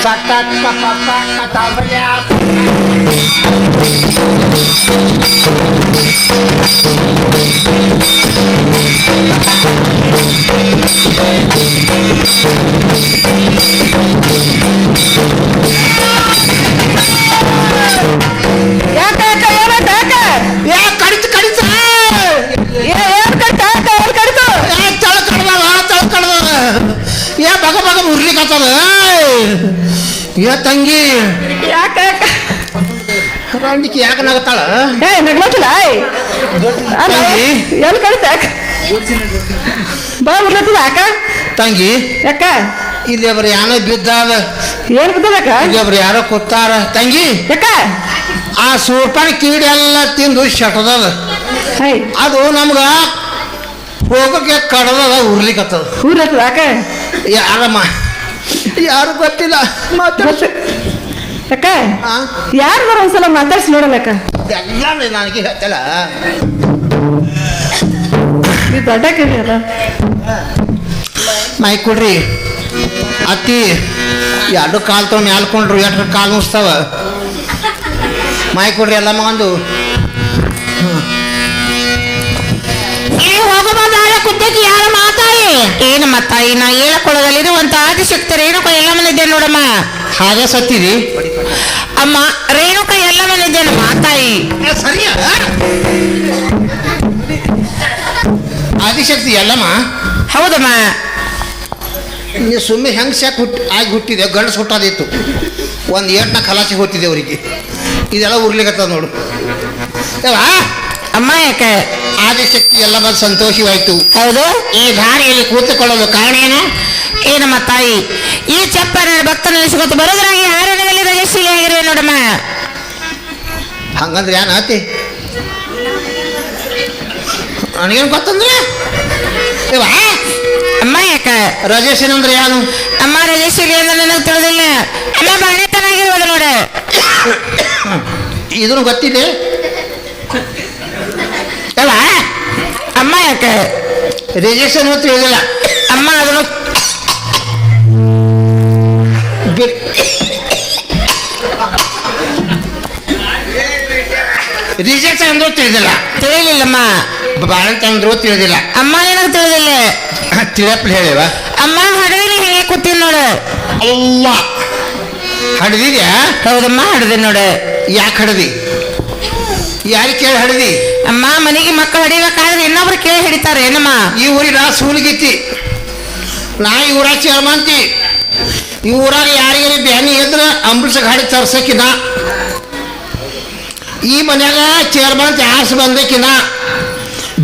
Sakat Papa kata Thank ಏ ತಂಗಿ? ಯಾಕ ರಂಡಿಕೆ ಯಾಕೆ ನಗತಾಳ? ಏ ನಗ್ಲತ್ತಿಲ್ಲ ತಂಗಿ. ಎಲ್ಲಿ ಯಾಕ? ಬಾ ಬರ್ಲತ್ತದ ಯಾಕ? ತಂಗಿ? ಯಾಕ? ಇಲ್ಲಿ ಒಬ್ರು ಯಾನೋ ಬಿದ್ದಾದ ಏನ್ ಬಿದ್ದದಕ್ಕ ಇಲ್ಲಿ ಒಬ್ರು ಯಾರೋ ಕೂತಾರ. ತಂಗಿ? ಯಾಕ? ಆ ಸೂಪಾನ ಕೀಡಿ ಎಲ್ಲ ತಿಂದು ಶಟದದ. ಅದು ನಮ್ಗ ಹೋಗಕ್ಕೆ ಕಡದ ಉರ್ಲಿಕತ್ತದ. ಊರತ್ತದ ಯಾಕ? ಯಾರಮ್ಮ? ಯಾರು ಗೊತ್ತಿಲ್ಲ. ಮಾತಾಡ್ಸ. ಅಕ್ಕ ಆ? ಯಾರು ಬರೋ ಒಂದ್ಸಲ ಮಾತಾಡ್ಸಿ ನೋಡಲ್ಲ ಅಕ್ಕ. ಎಲ್ಲ ನನಗೆ ಹೇಳ್ತಲ್ಲ. ನೀವು ದೊಡ್ಡ ಕೇಳಿ ಅಲ್ಲ. ಮೈ ಕೊಡ್ರಿ. ಅತ್ತಿ ಎರಡು ಕಾಲು ತೊಗೊಂಡು ಮ್ಯಾಲ್ಕೊಂಡ್ರು ಎರಡು ಕಾಲು ಮುಸ್ತಾವ ಮೈ ಕೊಡ್ರಿ ಎಲ್ಲ ಮಗಂದು. ಕುದ್ದಕ್ಕೆ ಯಾರ ಮಾತಾಯಿ? ಏನಮ್ಮ ತಾಯಿ ನಾ ಹೇಳಕೊಳ್ಳದಲ್ಲಿರುವಂತ ಆದಿಶಕ್ತಿ ರೇಣುಕ ಎಲ್ಲ ಮನಿದ್ದೆ ನೋಡಮ್ಮ. ಹಾಗೆ ಸತ್ತಿದಿ? ಅಮ್ಮ ರೇಣುಕ ಎಲ್ಲ ಮನಿದ್ದೇನೆ ಮಾತಾಯಿ ಸರಿಯಾ? ಆದಿಶಕ್ತಿ ಎಲ್ಲಮ್ಮ? ಹೌದಮ್ಮ. ನೀವು ಸುಮ್ಮನೆ ಹೆಂಗ್ ಸ್ಯಾಕ್ ಹುಟ್ಟಿ ಆಗಿ ಹುಟ್ಟಿದೆ ಗಂಡಸು ಹುಟ್ಟೋದಿತ್ತು ಒಂದು ಏಟ್ನ ಕಲಾಸಿ ಹೋಗ್ತಿದೆ ಅವರಿಗೆ. ಇದೆಲ್ಲ ಉರ್ಲಿಕತ್ತದ ನೋಡು. ಅಮ್ಮ ಯಾಕೆ? ಆದಿಶಕ್ತಿ ಎಲ್ಲ ಬಂದು ಸಂತೋಷವಾಯ್ತು. ಹೌದು? ಈ ದಾರಿಯಲ್ಲಿ ಕೂತುಕೊಳ್ಳಲು ಕಾರಣ ಏನು? ಏನಮ್ಮ ತಾಯಿ ಈ ಚಪ್ಪ ನನ್ನ ಭಕ್ತನಲ್ಲಿ ಸಿಗುತ್ತೆ ಬರೋದ್ರಾಗಿ ಆರಣ್ಯದಲ್ಲಿ ರಜಶೀಲಿ ಆಗಿರುವೆ ನೋಡಮ್ಮ. ಹಂಗಂದ್ರೆ ಏನು ಆತಿ? ನನಗೇನು ಗೊತ್ತಂದ್ರೆ? ಅಮ್ಮ ಯಾಕ? ರಜೇಶನ್ ಅಂದ್ರೆ ಏನು ಅಮ್ಮ ರಜಶೀಲಿ ಅಂದ್ರೆ ನನಗೆ ತಿಳಿದಿಲ್ಲ. ಅಮ್ಮ ಬಾಣೆತನಾಗಿರುವುದು ನೋಡ. ಇದನ್ನು ಗೊತ್ತಿದೆ? ಯಾಕೆ? ರಿಜೆಕ್ಷನ್ ತಿಳಿದಿಲ್ಲ ಅಮ್ಮ ಅದನ್ನು ರಿಜೆಕ್ಷನ್ ಅಂದ್ರೂ ತಿಳಿದಿಲ್ಲ. ತಿಳಿಲಿಲ್ಲಮ್ಮ. ಬಾಳಂತ ಅಂದ್ರೂ ತಿಳಿದಿಲ್ಲ. ಅಮ್ಮ ನಿನಗೆ ತಿಳಿದಿಲ್ಲ. ತಿಳಪ್ಪ ಹೇಳಿವ ಅಮ್ಮ ಹಡದಿನ ಹೇಳಿ ಕೂತೀನಿ ನೋಡು. ಅಲ್ಲ ಹಡ್ದಿದ್ಯಾ? ಹೌದಮ್ಮ ಹಡದೆ ನೋಡು. ಯಾಕೆ ಹಡ್ದಿ? ಯಾರು ಕೇಳಿ ಹಡ್ದಿ? ಅಮ್ಮ ಮನೆಗೆ ಮಕ್ಕಳು ಹಡಿಬೇಕಾದ್ರೆ ಇನ್ನೊಬ್ರು ಕೇಳಿ ಹಿಡಿತಾರೆ ಏನಮ್ಮ? ಈ ಊರಿನ ಸೂಲಿಗಿತ್ತಿ. ನಾ ಈ ಊರಾಗ ಚೇರ್ಮಂತಿ ಈ ಊರಾಗ ಯಾರಿಗೇ ಬ್ಯಾನಿ ಇದ್ರೆ ಅಂಬರೀಷ್ ಗಾಡಿ ತರ್ಸಕ್ಕಿನ ಈ ಮನ್ಯಾಗ ಚೇರ್ಮಂತಿ ಆಸೆ ಬಂದಕ್ಕಿನ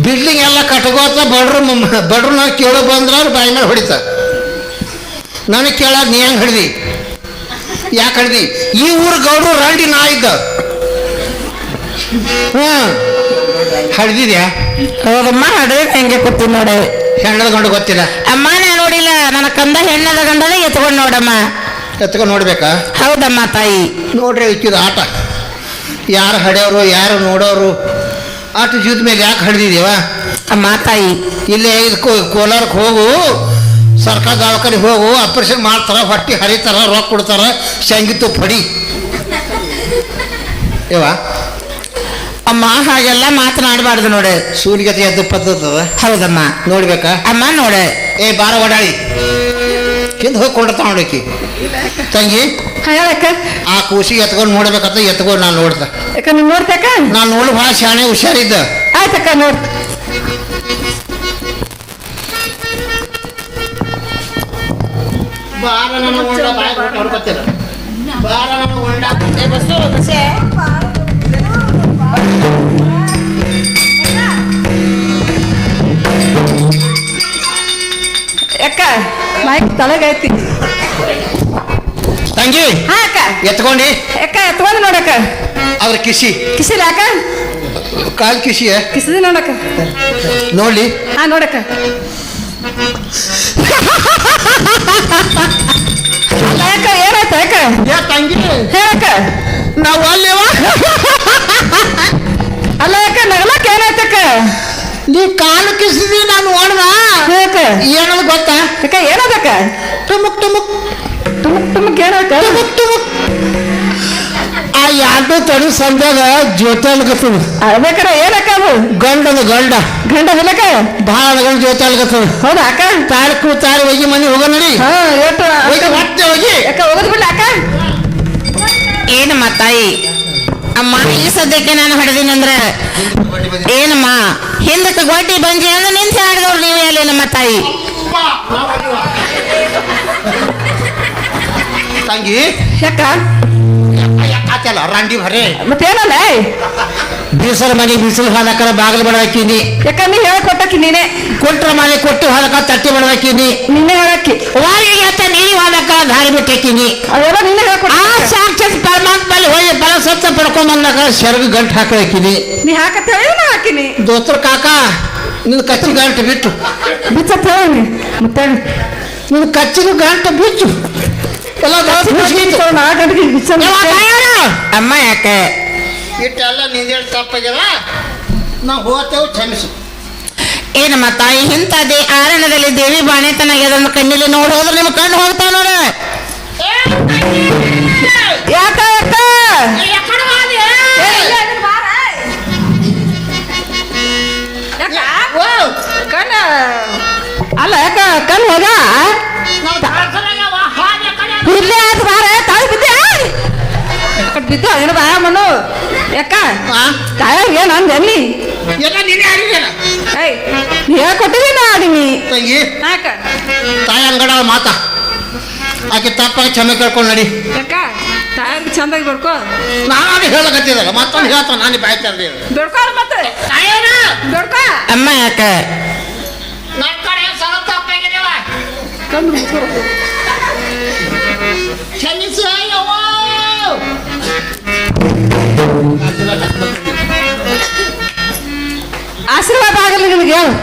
ಬಿಲ್ಡಿಂಗ್ ಎಲ್ಲ ಕಟ್ಕೋತ ಬಡ್ರು ಬಡ್ರು ನಾವು ಕೇಳೋ ಬಂದ್ರೆ ಅವ್ರು ಬಾಯಿ ಮೇಲೆ ಹೊಡಿತಾರೆ ನನಗೆ ಕೇಳೋದು ನೀ ಹೆಂಗೆ ಹಿಡ್ದಿ? ಯಾಕೆ ಹಿಡ್ದಿ? ಈ ಊರು ಗೌಡ್ರು ರಂಡಿ ನಾ ಇದ್ದ. ಹ್ಞೂ. ಹಡ್ದಿದ್ಯಾ ಹೌದಮ್ಮ ಹಡವೆ ಹೆಂಗೆ ಕೂತೀನಿ ನೋಡು. ಹೆಣ್ಣದ ಗಂಡು ಗೊತ್ತಿಲ್ಲ. ಅಮ್ಮ ನಾ ನೋಡಿಲ್ಲ. ನನ್ನ ಕಂದ ಹೆಣ್ಣದ ಗಂಡದ ಎತ್ಕೊಂಡು ನೋಡಮ್ಮ. ಎತ್ಕೊಂಡು ನೋಡ್ಬೇಕಾ? ಹೌದಮ್ಮ ತಾಯಿ. ನೋಡ್ರಿ ಇಕ್ಕಿದ ಆಟ. ಯಾರು ಹಡ್ಯವರು ಯಾರು ನೋಡೋರು ಆಟ ಜೀವದ ಮೇಲೆ ಯಾಕೆ ಹಡ್ದಿದೀವ ಅಮ್ಮ ತಾಯಿ. ಇಲ್ಲೇ ಕೋಲಾರಕ್ಕೆ ಹೋಗು ಸರ್ಕಾರ ದವಾಖಾನೆ ಹೋಗು ಆಪರೇಷನ್ ಮಾಡ್ತಾರ ಹೊಟ್ಟಿ ಹರಿತಾರ ರೊಕ್ಕ ಕೊಡ್ತಾರ ಶಂಗಿತು ಪಡಿ. ಇವ ಅಮ್ಮ ಹಾಗೆಲ್ಲ ಮಾತನಾಡಬಾರ್ದು ನೋಡಿ. ಸೂರ್ಯಗತಿ ಅದು ಪದ್ಧತದ? ಹೌದಮ್ಮ. ನೋಡ್ಬೇಕಾ? ಅಮ್ಮ ನೋಡೆ. ಏ ಬಾರ ಓಡಾಳಿ ಕಿಂದ ಹೋಗಿ ಕೊಡ್ತಾ ನೋಡಕ್ಕಿ ತಂಗಿ ಹೇಳಕ್ಕ ಆ ಕೂಸಿ ಎತ್ಕೊಂಡು ನೋಡ್ಬೇಕಂತ ಎತ್ಕೊಂಡು ನಾನು ನೋಡ್ದೆ. ಯಾಕ ನೀನ್ ನೋಡ್ತಕ್ಕ ನಾನು ನೋಡಿ ಭಾಳ ಶಾಣೆ ಹುಷಾರಿದ್ದ. ಆಯ್ತಕ್ಕ ನೋಡ್. ಬಾರ ನನ್ನ ಹೊಂಡ ಬಾಯ್ ಹೊಡ್ಕೊತೀರ ಬಾರ ನನ್ನ ಹೊಂಡ ಯಾಕ? ಮೈಕ್ ತಲೆಗೈತಿ ತಂಗಿ ಹಾ ಅಕ್ಕ. ಎತ್ಕೊಂಡಿ. ಅಕ್ಕ ಎತ್ಕೊಂಡು ನೋಡಕ್ಕ? ಅವ್ರ ಕಿಸಿ. ಕಿಸಿಲ ಅಕ್ಕ? ಕಾಲ್ ಕಿಸಿ ಕಿಸಿದ ನೋಡಕ್ಕ. ನೋಡ್ಲಿ ಹಾ ನೋಡಕ್ಕ. ಅಕ್ಕ ಏನಾಯ್ತ ಯಾಕ ಏ ತಂಗಿ. ಹೇಳಕ್ಕ. ನಾವು ಅಲ್ಲೇವ? ಅಲ್ಲ ಯಾಕ ನಗಲಕ್ಕ ಏನಾಯ್ತಕ್ಕ ನೀ ಕಾಲು ಕಿಸಿದಿ ನಾನು ಓಡ್ದ ಯಾಕ? ಏನದು ಗೊತ್ತಾ? ಯಾಕ ಏನದಕ್ಕ ಟುಮುಕ್ ಟುಮುಕ್ ಟುಮುಕ್ ಟುಮುಕ್ ಏನಕ್ಕ ಆ ಯಾರ್ದು ತಡಿ ಸಂದಾಗ ಜೋತಾಳ್ಗತ್ತದ ಬೇಕಾರೆ ಏನಕ್ಕ ಅದು ಗಂಡದ ಗಂಡ. ಗಂಡ ಅದಕ್ಕ ಭಾಳ ಗಂಡ ಜೋತಾಳ್ಗತ್ತದ ಹೌದಾ ಅಕ್ಕ? ತಾಳಿ ಕು ಹೋಗಿ ಮನೆ ಹೋಗ ನಡಿ. ಮತ್ತೆ ಹೋಗಿ. ಅಕ್ಕ ಹೋಗುದು ಬಿಡ್ಲ ಅಕ್ಕ ಏನಮ್ಮ ತಾಯಿ ಅಮ್ಮ ಈ ಸದ್ಯಕ್ಕೆ ನಾನು ಹೊಡೆದಿನಂದ್ರ ಏನಮ್ಮ? ಹಿಂದಕ್ಕೆ ಗೊಡ್ಡಿ ಬಂಜಿ ಅಂದ್ರೆ ನಿಂತು ಹಾಡಿದವ್ರು ನೀವೇ ಅಲ್ಲಿ ನಮ್ಮ ತಾಯಿ. ತಂಗಿ. ಯಾಕ? ಆತಲ್ಲ ರಂಡಿ ಭರೆ ಮತ್ತೇನಲ್ಲ? ಬೀಸಲ ಮನೆ ಬಿಸಿಲು ಹಾಲಕ್ಕರ ಬಾಗಿಲು ಬಡವಾಕಿನಿ ಯಾಕ ನೀ ಹೇಳ್ಕೊಟ್ಟಕ್ಕಿ ನೀನೆ? ಕೊಟ್ರ ಮನೆ ಕೊಟ್ಟು ಹಾಲಕ್ಕ ತಟ್ಟಿ ಬಡದಾಕಿನಿ ನಿನ್ನೆ ಹೇಳಕ್ಕಿ. ವಾರಿಗೆ ನೀ ನೀರು ಹಾಲಕ್ಕ ದಾರಿ ಬಿಟ್ಟಾಕಿನಿ ಅವೆಲ್ಲ ನಿನ್ನೆ ಹೇಳ್ಕೊಟ್ಟ ಆ ಸಾಕ್ಷಾತ್ ಪರಮಾತ್ಮಲ್ಲಿ ಹೋಗಿ ಫಲ ಬಂದಾಗ ಸೆರಗ ಗಂಟು ಹಾಕಿನಿ ನೀ ಹಾಕತ್ತ ಹೇಳಿ ನಾ ಹಾಕಿನಿ? ದೋತ್ರ ಕಾಕ ನಿನ್ನ ಕಚ್ಚಿ ಗಂಟು ಬಿಟ್ಟು. ಬಿಚ್ಚತ್ ಹೇಳಿ ಮತ್ತೆ? ನಿನ್ ಕಚ್ಚಿನ ಗಂಟು ಬಿಚ್ಚು. ಎಲ್ಲ! ಅಮ್ಮ ಯಾಕೆ? ಇಟ್ಟೆಲ್ಲ ನಿಂದೇಳಿ ತಪ್ಪಾಗ್ಯದ? ನಾವು ಹೋಗ್ತೇವೆ ಕ್ಷಮಿಸು. ಏನಮ್ಮ ತಾಯಿ ಇಂಥದ್ದೇ ಆರಣದಲ್ಲಿ ದೇವಿ ಬಾಣೆತನ ಅದನ್ನು ಕಣ್ಣಲ್ಲಿ ನೋಡಿ ಹೋದ್ರೆ ನಿಮ್ಮ ಕಣ್ಣು ಹೋಗ್ತಾವ ನೋಡ. ಯಾಕ ಯಾಕ ಇಲ್ಲೇ ಆಯ್ತು ಬಾರ ತಾಯಿ ಬಿದ್ದೆ. ಬಿದ್ದು? ಏನು ಬಾಯ ಮನು? ಯಾಕ? ಆ? ತಾಯ ಏನ್ ಅಂದ ಎಲ್ಲಿ ಎಲ್ಲ ನೀನೇ ಆಡಿದ್ಯಲ್ಲ? ಏಯ್ ನೀ ಹೇಳ್ಕೊಟ್ಟಿದ್ದೀನಿ ನಾ ಆಡಿನಿ. ತಂಗಿ ಯಾಕ? ತಾಯಿ ಅಂಗಡ ಮಾತಾ. ಆಕೆ ತಪ್ಪಾಗಿ ಕ್ಷಮೆ ಕೇಳ್ಕೊಂಡು ನಡಿ. ಯಾಕ? ತಾಯಿಗೆ ಚಂದಾಗಿ ಬಿಡ್ಕೋ. ನಾನು ಹೇಳಕತ್ತಿದಾಗ ಮತ್ತೊಂದು ಹೇಳ್ತಾನೆ ನಾನು ಬಾಯ್ ತೆರ್ದಿ ಬಿಡ್ಕೋ ಮತ್ತೆ ಬಿಡ್ಕೋ. ಅಮ್ಮ ಯಾಕೆ? ನನ್ನ ಕಡೆ ಸಲ ತಪ್ಪಾಗಿದೆವ ಕಣ್ಣು ಯವ್ವ ಆಶೀರ್ವಾದ ಆಗಲ್ಲ ನಿನಗೆ. ಹೇಳು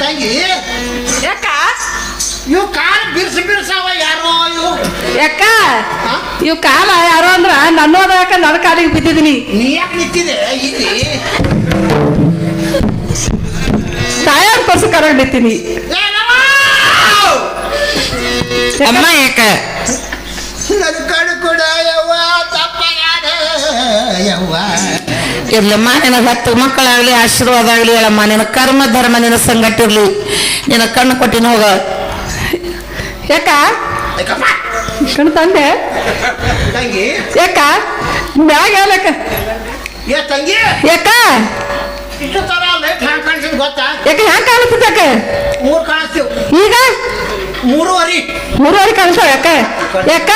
ತಂಗಿ. ಯಾಕ? ಇವು ಕಾಲ ಬಿರ್ಸಿ ಬಿರ್ಸಾವ ಯಾರೋ ಇವು? ಯಾಕ? ಇವು ಕಾಲ ಯಾರು ಅಂದ್ರ ನನ್ನೋದ ಯಾಕ ನನ್ನ ಕಾಲಿಗೆ ಬಿದ್ದಿದ್ದೀನಿ ನೀ ಯಾಕೆ ನಿಂತಿದೆ? ಇಲ್ಲಿ. ತಾಯಾರ ಪರ್ಸ ಕರಗ್ ನಿಂತೀನಿ? ಅಮ್ಮ ಯಾಕೆ? ಕಣ್ಣು ಕೂಡ ಯವ್ವ ಯವ್ವ ಇರ್ಲಮ್ಮ ನಿನಗೆ ಹತ್ತು ಮಕ್ಕಳಾಗಲಿ ಆಶೀರ್ವಾದ ಆಗಲಿ ಹೇಳಮ್ಮ. ನಿನ್ನ ಕರ್ಮ ಧರ್ಮ ನಿನ್ನ ಸಂಗಟ್ಟಿರ್ಲಿ ನಿನ್ನ ಕಣ್ಣು ಕೊಟ್ಟಿನ ಹೋಗ. ಯಾಕ? ತಂದೆ? ಯಾಕ? ಮ್ಯಾಗ ತಂಗಿ? ಯಾಕ? ಇಷ್ಟು ತರ ಲೈಟ್ ಹ್ಯಾಂಗ್ ಕಾಣಿಸಿದ್ ಗೊತ್ತಾ? ಯಾಕ ಹ್ಯಾಂಗ ಕಾಣಿಸ್ತಕ್ಕ ಮೂರು ಕಾಣಿಸ್ತೀವ್. ಈಗ? ಮೂರುವರಿ. ಮೂರುವರೆ ಕಾಣಿಸ್ತಾವ ಯಾಕ? ಯಾಕ?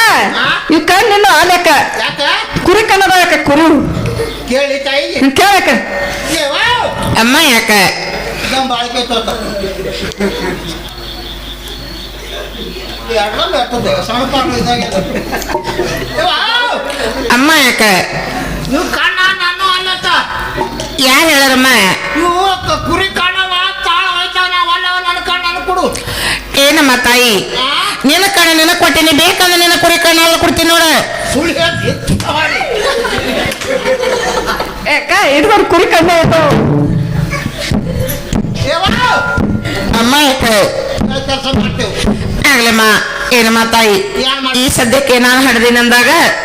ಇವ್ ಕಣ್ ನಿನ್ನ ಯಾಕ ಯಾಕ? ಕುರಿ ಕಣ್ಣದ ಯಾಕ? ಕುರು. ಕೇಳಿ ತಾಯಿಗೆ ಕೇಳ ಏವ ಅಮ್ಮ ಯಾಕ? ನಮ್ಮ ಬಾಳಿಕೆ ತೋತ. ಅಮ್ಮ ಯಾಕ? ನೀವು ಕಣ್ಣ ಯಾರು ಹೇಳರಮ್ಮ? ಇವು ಕುರಿ ಕಾಣವ ತಾಳ ಹೋಯ್ತಾವ ನಾವು ಅಲ್ಲವ ನನ್ನ ಕಣ್ಣ ನನಗ್ ಕೊಡು. ಏನಮ್ಮ ತಾಯಿ? ಆ? ನಿನ್ನ ಕಣ ನಿನ್ನ ಕೊಟ್ಟಿನಿ ಬೇಕಂದ್ರೆ ನಿನ್ನ ಕುರಿ ಕಣ್ಣ ಎಲ್ಲ ಕೊಡ್ತೀನಿ ನೋಡ. ಸುಳ್ಳು ಹೇಳ್ತಿ ತವಾಡಿ. ಯಾಕ ಕುರಿ ಕಣ್ಣು ಇರ್ತಾವ ಅಮ್ಮ ನಾವ್ ಕೆಲ್ಸ ಮಾಡ್ತೇವೆ. ಆಗ್ಲಮ್ಮ ಏನಮ್ಮ ತಾಯಿ? ಈ ಸದ್ಯಕ್ಕೆ ನಾನು ಹಡ್ದಿನಂದಾಗ ಅಂದಾಗ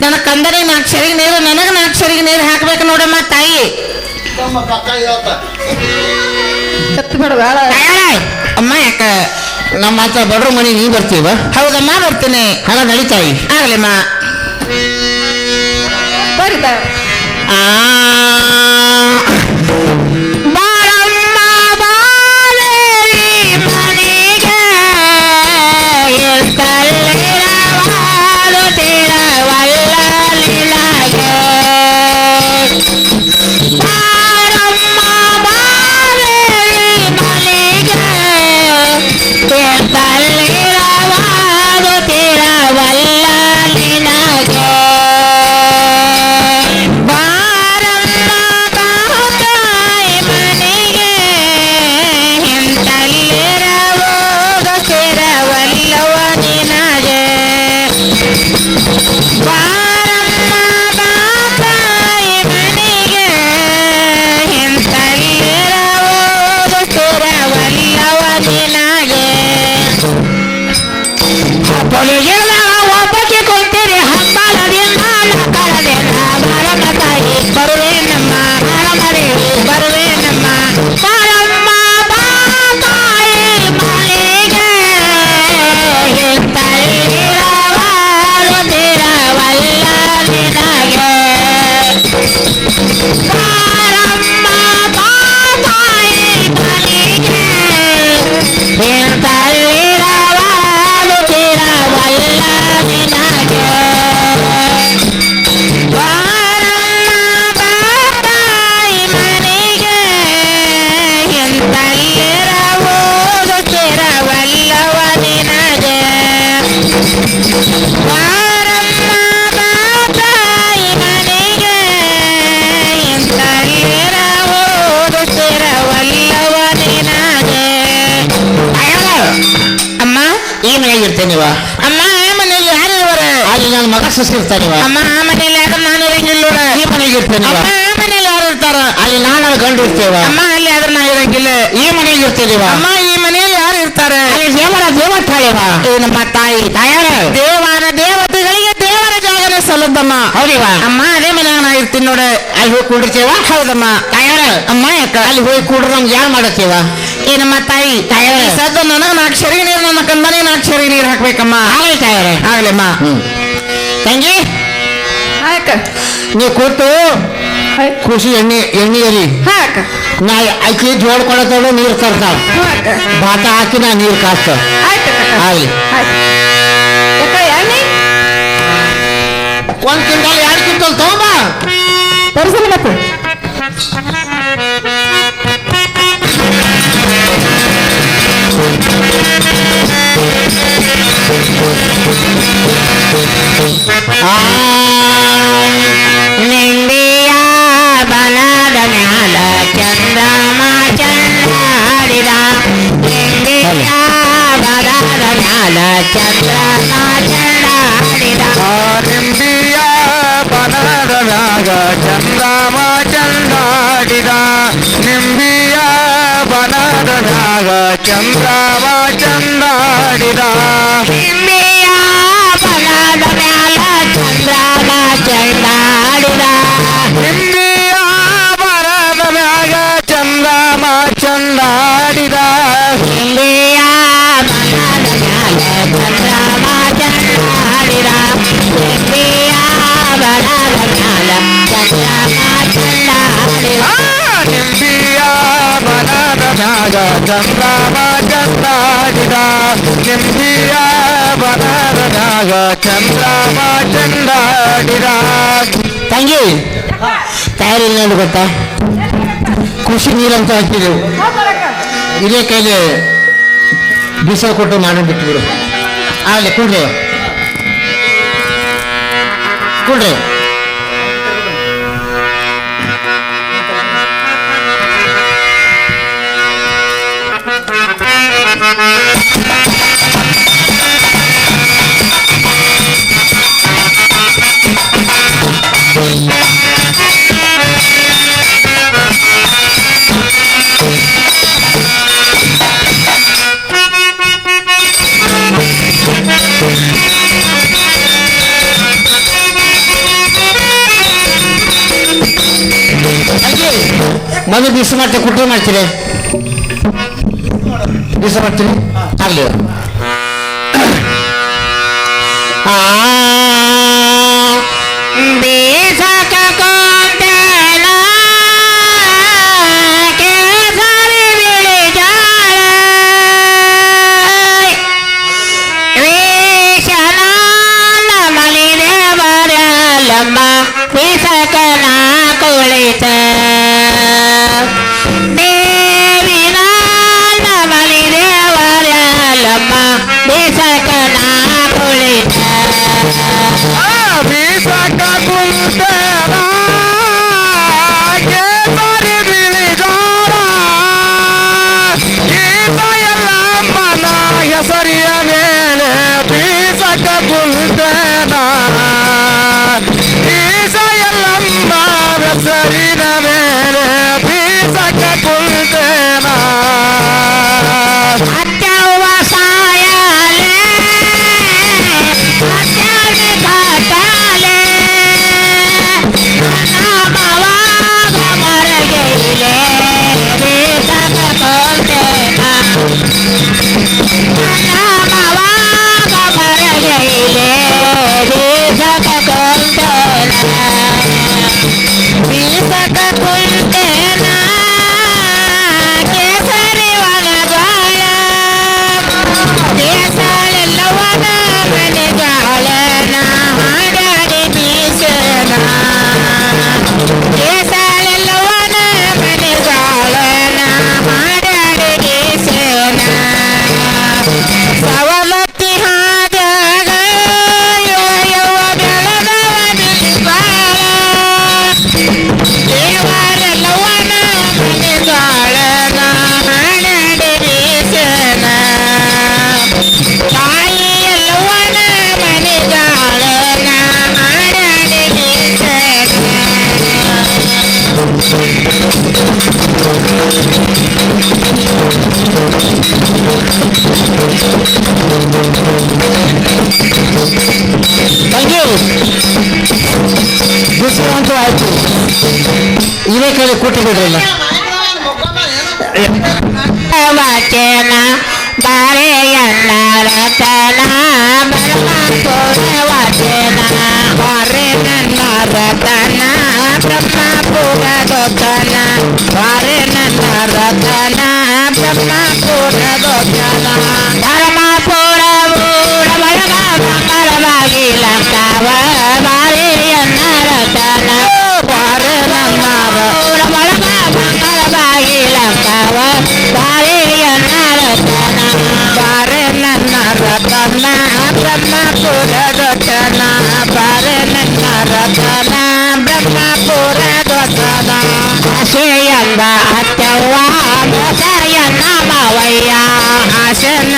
ನನ್ನ ಕಂದರಿ ನಾಲ್ಕು ಸರಿಗೆ ನೀರು ನನಗೆ ನಾಲ್ಕು ಸರಿಗೆ ನೀರು ಹಾಕ್ಬೇಕು ನೋಡಮ್ಮ ತಾಯಿ. ನಮ್ಮ ಪಕ್ಕ ಹೇಳ್ತ ಕತ್ತು ಬೇಡ ಬೇಡ ಅಮ್ಮ ಯಾಕ? ನಮ್ಮ ಹತ್ರ ಬಡ್ರ ಮನೆ ನೀ ಬರ್ತೀವ ಹೌದಮ್ಮ ಬರ್ತೀನಿ. ಹಣ ನಡೀತಾಯಿ ಆಗ್ಲಮ್ಮ ಅಮ್ಮ. ತಾಯ ಆ ಈ ಮನೆಗೆ ಇರ್ತೇನಿವ ಅಮ್ಮ ಆ ಮನೇಲಿ ಯಾರು ಇವರು ಅಲ್ಲಿ ನನ್ನ ಮಗ ಸಸಿರ್ತಾನಿವ ಅಮ್ಮ ಆ ಮನೇಲಿ ಯಾರು? ನಾನು ಇರಂಗಿಲ್ಲ ಈ ಮನೆಗೆ ಇರ್ತೇನಿವ ಅಮ್ಮ ಆ ಮನೇಲಿ ಯಾರು ಇರ್ತಾರ? ಅಲ್ಲಿ ನಾನು ಗಂಡು ಇರ್ತೇವ? ಅಮ್ಮ ಅಲ್ಲಿ ಆದ್ರೆ ನಾ ಇರಂಗಿಲ್ಲ. ಈ ಮನೆಗೆ ಇರ್ತೇನಿವ ಅಮ್ಮ ಈ ಮನೆಯಲ್ಲಿ ಯಾರು ಇರ್ತಾರೆ? ಅಲ್ಲಿ ದೇವರ ದೇವತಾಳಿವ ಏ ನಮ್ಮ ತಾಯಿ ತಾಯಾರ? ದೇವರ ದೇವತೆಗಳಿಗೆ ದೇವರ ಜಾಗನೇ ಸಲ್ಲದಮ್ಮ. ಹೌದಿವ? ಅಮ್ಮ ಅದೇ ಮನ್ಯಾಗ ನಾ ಇರ್ತೀನಿ ನೋಡ. ಅಲ್ಲಿ ಹೋಗಿ ಕುಡಿರ್ತೇವ? ಹೌದಮ್ಮ. ತಾಯಾರ? ಅಮ್ಮ ಯಾಕ? ಅಲ್ಲಿ ಹೋಗಿ ಕುಡ್ರ ನಮ್ಗೆ ಯಾರು ಮಾಡತ್ತೇವ? ಏನಮ್ಮ ತಾಯಿ? ತಾಯವ್ರೆ. ಈ ನನಗೆ ನಾಲ್ಕು ಸರಿ ನೀರು ನನ್ನ ಕಂದನೆ ನಾಲ್ಕು ಸರಿ ನೀರು ಹಾಕ್ಬೇಕಮ್ಮ. ಆಗಲಿ ತಾಯಿ ಆಗ್ಲಮ್ಮ. ತಂಗಿ ಹಾಕ ನೀವು ಕೂತು ಖುಷಿ ಎಣ್ಣೆ ಎಣ್ಣೆ ಎರಿ. ಹಾಕ ನಾ ಅಕ್ಕಿ ಜೋಡ್ ಕೊಡತ್ತವಳು ನೀರು ತರ್ತಾಳ ಬಾಟ ಹಾಕಿ ನಾ ನೀರು ಕಾಸ್ತ. ಆಯ್ತು ಕಕ್ಕ. ಆಗ್ಲಿ. ಒಂದ್ ಕ್ವಿಂಟಲ್ ಎರಡು ಕ್ವಿಂಟಲ್ ತಗೊಂಬ. ತರಿಸಲ್ಲ ಮತ್ತೆ? ಆ, ನಿಂದಿಯ ಬಲದ ಮ್ಯಾಲ ಚಂದ್ರಮ ಚಂದ್ರಾಡಿದ ನಿಂದಿಯ ಬಲದ ಮ್ಯಾಲ ಚಂದ್ರಮ ಚಂದ್ರಾಡಿದ ನಿಂಬಿಯ ಬನದ ಮ್ಯಾಗ ಚಂದ್ರಮ ಚಂದಾಡಿದ ನಿಂಬಿಯ ಬನದ ಮ್ಯಾಗ ಚಂದ್ರಮ ಚಂದಾಡಿದ ಮ್ಯಾಗ ಚಂದ್ರಮ ಚಂದಾಡಿದ ನಿಂಬಿಯ ಬನದ ಮ್ಯಾಗ ಚಂದ್ರಮ ಚಂದಾಡಿದ ತಂಗಿ ತಯಾರಿಲ್ಲ ಏನು ಗೊತ್ತಾ? ಖುಷಿ ನೀರಂತ ಹಾಕಿದೆವು ಇದೇ ಕೈಲಿ ಬೀಸ ಕೊಟ್ಟು ನಾನು ಬಿಟ್ಟಿದ್ರು. ಆಗಲಿ ಕುಡ್ರಿ. ಕುಡ್ರಿ. ಮನೆ ಬಿಸಿ ಮಾಡ್ತೀವಿ ಕುಟ್ಟಿ ಮಾಡ್ತೀರಿ? ಬಿಸಿ ಮಾಡ್ತೀರಿ? ಆಗಲಿ. ಆ ಆಯ್ತು. ಇದೇ ಕಡೆ ಕೊಟ್ಟು ಬಿಡ್ರಲ್ಲ. ವಚನ ಬಾರೆಯನ್ನ ರತನ ಬ್ರಹ್ಮಪುರ ವಚನ ಬಾರೆ ನನ್ನ ರತನ ಬ್ರಹ್ಮಪುರ ದೊತನ ಬಾರೆ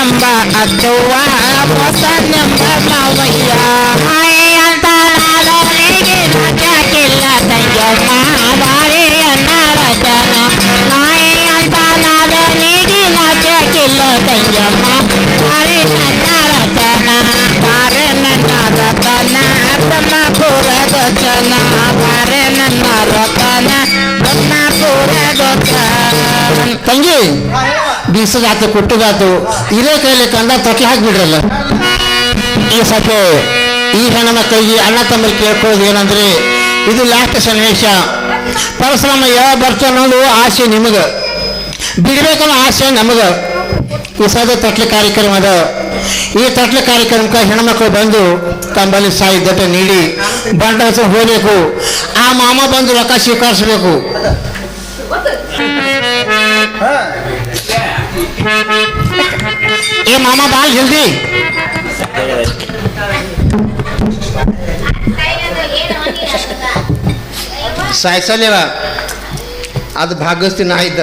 number a doa what's the number now yeah ಬೀಸದಾತು ಕುಟ್ಟದಾತು ಇದೇ ಕೈಲಿ ಕಂದ ತೊಟ್ಲು ಹಾಕಿಬಿಡ್ರಲ್ಲ. ಈ ಸಭೆ ಈ ಹೆಣ್ಣನ ಮಕ್ಕಳಿಗೆ ಅಣ್ಣ ತಮ್ಮಲ್ಲಿ ಕೇಳ್ಕೊಳ್ಳೋದು ಏನಂದ್ರೆ, ಇದು ಲಾಸ್ಟ್ ಸನ್ನಿವೇಶ. ಪರಶುರಾಮ ಯಾವ ಬರ್ತಾನ ಅನ್ನೋದು ಆಸೆ ನಿಮಗೆ. ಬಿಡ್ಬೇಕನ್ನೋ ಆಸೆ ನಮಗೆ. ಈ ಸದ ತೊಟ್ಲು ಕಾರ್ಯಕ್ರಮ ಅದ. ಈ ತೊಟ್ಲು ಕಾರ್ಯಕ್ರಮಕ್ಕೆ ಹೆಣ್ಮಕ್ಳು ಬಂದು ಸಾಯಿ ದಟ್ಟ ನೀಡಿ ಬಂಡ ಹೋಗಬೇಕು. ಆ ಮಾಮ ಬಂದು ರೊಕ್ಕ ಸ್ವೀಕರಿಸಬೇಕು. ಏ ಮಾಮ ಬಾಲ್ ಜಲ್ದಿ ಸಾಯ್ಸಲ್ಲೇವ ಅದು ಭಾಗಸ್ತಿ ನಾ ಇದ್ದ